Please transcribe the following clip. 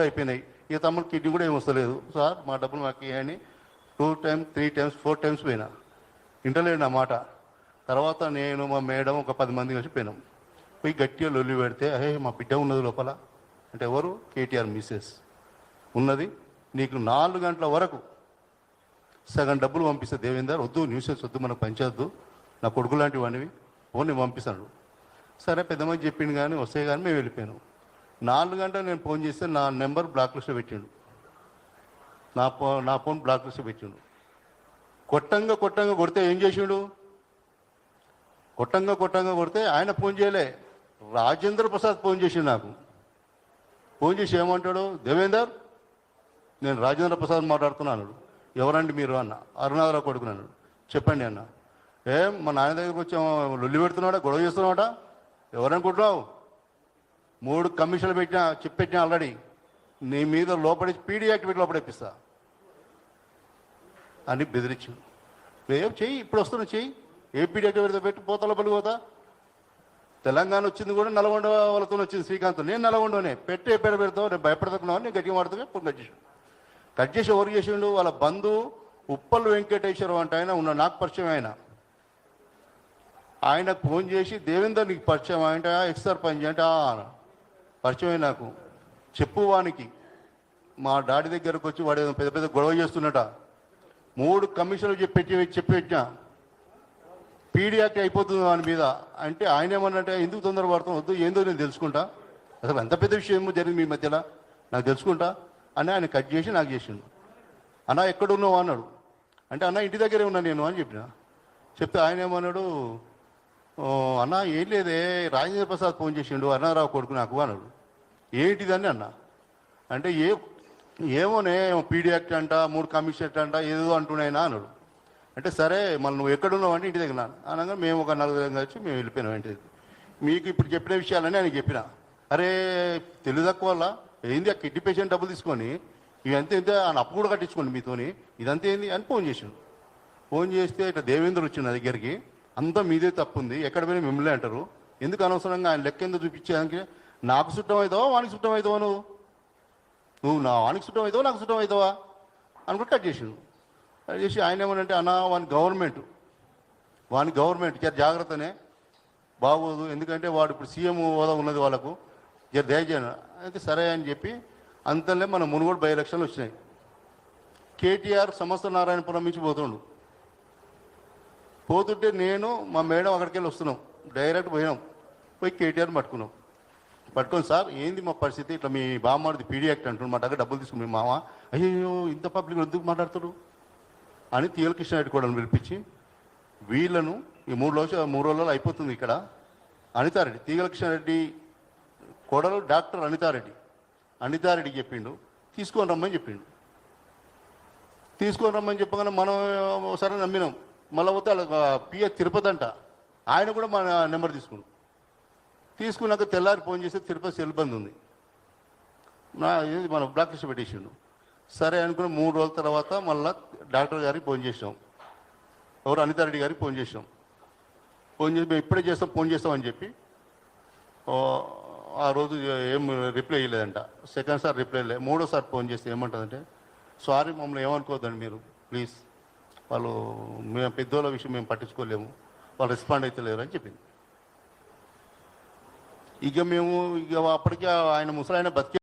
అయిపోయినాయి. ఇక తమ్ముడు కిడ్నీ కూడా ఏమి వస్తలేదు. సార్ మా డబ్బులు మాకు ఇవ్వని two times three times four times పోయినా. వింటలేడు నా మాట. తర్వాత నేను మా మేడం ఒక పది మంది కలిసి పోయినాం. పోయి గట్టిగా లొల్లి పెడితే అహే మా బిడ్డ ఉన్నది లోపల. అంటే ఎవరు? KTR Mrs. ఉన్నది. నీకు నాలుగు గంటల వరకు సగం డబ్బులు పంపిస్తే దేవేందర్ వద్దు న్యూసెన్స్ వద్దు మనకు పంచొద్దు నా కొడుకు లాంటివి అనేవి ఓన్లీ పంపిస్తాడు. సరే పెద్దమని చెప్పింది కానీ వస్తే కానీ మేము వెళ్ళిపోయాను. నాలుగు గంటలు నేను ఫోన్ చేస్తే నా నెంబర్ బ్లాక్ లిస్ట్లో పెట్టిండు. నా ఫో నా ఫోన్ బ్లాక్ లిస్ట్లో పెట్టిండు. కొట్టంగా కొట్టంగా కొడితే ఏం చేసిండు? కొట్టంగా కొట్టంగా కొడితే ఆయన ఫోన్ చేయలే. రాజేంద్ర ప్రసాద్ ఫోన్ చేసిండు నాకు. ఫోన్ చేసి ఏమంటాడు? దేవేందర్ నేను రాజేంద్ర ప్రసాద్ మాట్లాడుతున్నాను ఎవరండి మీరు? అన్న. అరుణాధరావు కొడుకున్నాను చెప్పండి అన్న. ఏం మా నాయన దగ్గరకు వచ్చి లొల్లి పెడుతున్నాడా? గొడవ చేస్తున్నాడా? ఎవరనుకుంటున్నావు? మూడు కమిషన్లు పెట్టినా చెప్పెట్టినా ఆల్రెడీ నీ మీద లోపడి పీడీ యాక్టివిటీ లోపడేపిస్తా అని బెదిరించు. ఏం చెయ్యి ఇప్పుడు వస్తున్నా చెయ్యి. ఏపీడీ పీడీ పెట్టి పోతా లోపలికి పోతా. తెలంగాణ వచ్చింది కూడా నల్గొండ వాళ్ళతో వచ్చింది శ్రీకాంత్. నేను నల్గొండనే. పెట్టి ఏ పెడతావు నేను భయపడుతున్నావు నేను గట్టిగా మాడుతున్నా ఇప్పుడు కట్ చేసాను కట్ చేసి ఎవరు చేసిండు? వాళ్ళ బంధువు ఉప్పల్ వెంకటేశ్వరం అంటే ఆయన ఉన్న నాకు పరిచయం ఆయన. ఆయనకు ఫోన్ చేసి దేవేందర్ నీకు పరిచయం అంటే ఎక్స్ సర్పంచ్ అంటే పరిచయమే నాకు. చెప్పు వానికి మా డాడీ దగ్గరకు వచ్చి వాడు పెద్ద పెద్ద గొడవ చేస్తున్నట. మూడు కమిషన్లు చెప్పి చెప్పి పెట్టినా. పీడియాకి అయిపోతుంది వాని మీద. అంటే ఆయన ఏమన్నంటే ఎందుకు తొందర పడతాం వద్దు ఏందో నేను తెలుసుకుంటా. అసలు ఎంత పెద్ద విషయం ఏమో జరిగింది మీ మధ్యలో? నాకు తెలుసుకుంటా. అని ఆయన కట్ చేసి నాకు చేసిండు. అన్న ఎక్కడున్నావు? అన్నాడు. అంటే అన్న ఇంటి దగ్గరే ఉన్నా నేను అని చెప్పిన. చెప్తే ఆయన ఏమన్నాడు అన్న ఏం లేదే రాజేంద్ర ప్రసాద్ ఫోన్ చేసిండు అన్నారావు కొడుకు నాకు అన్నాడు. ఏంటిదని అన్న? అంటే ఏ ఏమోనే పీడీ యాక్ట్ అంట మూడు కమిషన్ అంట ఏదో అంటున్నాయినా అన్నాడు. అంటే సరే మళ్ళీ నువ్వు ఎక్కడున్నావు అంటే ఇంటి దగ్గర నాన్న అనగా మేము ఒక నలుగురు కలిసి మేము వెళ్ళిపోయినాం ఇంటి దగ్గర. మీకు ఇప్పుడు చెప్పిన విషయాలని ఆయన చెప్పిన. అరే తెలియదు తక్కువ వల్ల? ఏంది ఆ కిడ్నీ పేషెంట్ డబ్బులు తీసుకొని? ఇవంతా ఎంత ఆయన అప్పు కూడా కట్టించుకోండి మీతోని. ఇదంతా ఏంది? అని ఫోన్ చేసిండు. ఫోన్ చేస్తే ఇట్లా దేవేంద్ర వచ్చిండు నా దగ్గరికి. అంతా మీదే తప్పు ఉంది ఎక్కడ పోయినా మిమ్మల్ని అంటారు. ఎందుకు అనవసరంగా ఆయన లెక్క ఎందుకు చూపించేదానికి నాకు చుట్టం అవుతావా వానికి చుట్టం అవుతావా నువ్వు? నువ్వు నా వానికి చుట్టం అవుతావా నాకు చుట్టం అవుతావా అనుకుంటే కట్ చేసిండు. కట్ చేసి ఆయన ఏమనంటే అన్న వాని గవర్నమెంట్ వాని గవర్నమెంట్ జర జాగ్రత్తనే. బాగోదు. ఎందుకంటే వాడు ఇప్పుడు సీఎం హోదా ఉన్నది వాళ్ళకు. జర దయచేయను అయితే సరే అని చెప్పి అంతలే మన మునుగోడు బై ఎలక్షన్లు వచ్చినాయి. కేటీఆర్ సమస్త నారాయణపురం నుంచి పోతుండు. పోతుంటే నేను మా మేడం అక్కడికి వెళ్ళి వస్తున్నాం. డైరెక్ట్ పోయినాం. పోయి కేటీఆర్ పట్టుకున్నాం. పట్టుకొని సార్ ఏంది మా పరిస్థితి? ఇట్లా మీ బామ్మడిది పీడీ యాక్ట్ అంటున్నాడు మా దగ్గర డబ్బులు తీసుకుని మీ మామ. అయ్యో ఇంత పబ్లిక్ ఎందుకు మాట్లాడుతాడు అని తీయల రెడ్డి కూడా పిలిపించి వీళ్ళను ఈ మూడు రోజులు మూడు రోజులలో అయిపోతుంది ఇక్కడ. అనితారెడ్డి తీగల కృష్ణారెడ్డి కొడలు డాక్టర్ అనితారెడ్డి. అనితారెడ్డి చెప్పిండు తీసుకొని రమ్మని చెప్పిండు. తీసుకొని రమ్మని చెప్పగానే మనం సరే నమ్మినాం. మళ్ళీ పోతే పిఎస్ తిరుపతి అంట. ఆయన కూడా మా నెంబర్ తీసుకున్నాడు. తీసుకున్నాక తెల్లారి ఫోన్ చేస్తే తిరుపతి సెల్ బంద్ ఉంది. నా ఇది మన బ్లాక్ లిస్ట్ పెట్టేసిండు. సరే అనుకుని మూడు రోజుల తర్వాత మళ్ళీ డాక్టర్ గారికి ఫోన్ చేసాం ఎవరు అనితారెడ్డి గారికి ఫోన్ చేసాం ఫోన్ చేసి మేము ఇప్పుడే చేస్తాం ఫోన్ చేస్తామని చెప్పి ఆ రోజు ఏం రిప్లై ఇవ్వలేదంట. సెకండ్ సార్ రిప్లై లేదు మూడోసారి ఫోన్ చేస్తే ఏమంటుందంటే సారీ మమ్మల్ని ఏమనుకోవద్దండి మీరు ప్లీజ్. వాళ్ళు మేము పెద్దోళ్ళ విషయం మేము పట్టించుకోలేము. వాళ్ళు రెస్పాండ్ అయితే లేరు అని చెప్పింది. ఇక మేము ఇక అప్పటికే ఆయన ముసలాయన బతికే